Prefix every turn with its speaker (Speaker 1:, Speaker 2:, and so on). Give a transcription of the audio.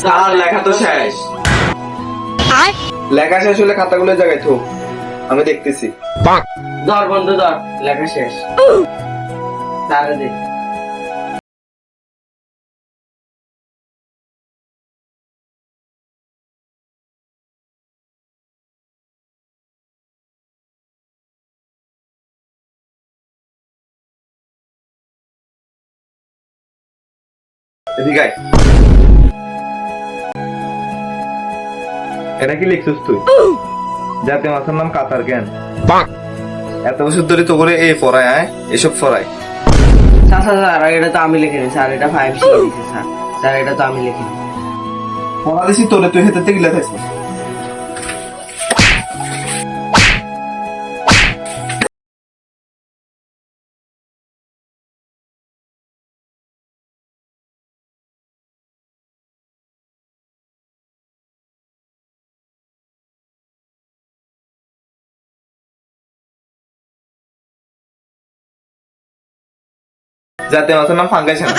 Speaker 1: Sir লেখা তো শেষ।
Speaker 2: লেখা শেষ হলে খাতাগুলো জায়গায় থো আমি দেখতেছি।
Speaker 3: ধর বন্ধু ধর। লেখা শেষ। তারে দে
Speaker 2: এদিকে এটা কি লিখছিস তুই? জাতীয় মাছের নাম কাতার জ্ঞান এত বছর ধরে তো করে এই পড়ায় আয় এসব পড়ায়
Speaker 3: স্যার স্যার স্যার এটা তো আমি লিখিনি স্যার এটা ফাইভ স্যার। স্যার এটা তো আমি লিখিনি
Speaker 2: পড়া দিছি তোরে তুই হেতে গিলা থাকছিস জাতীয় মাছের নাম ফাঙ্গাইছে না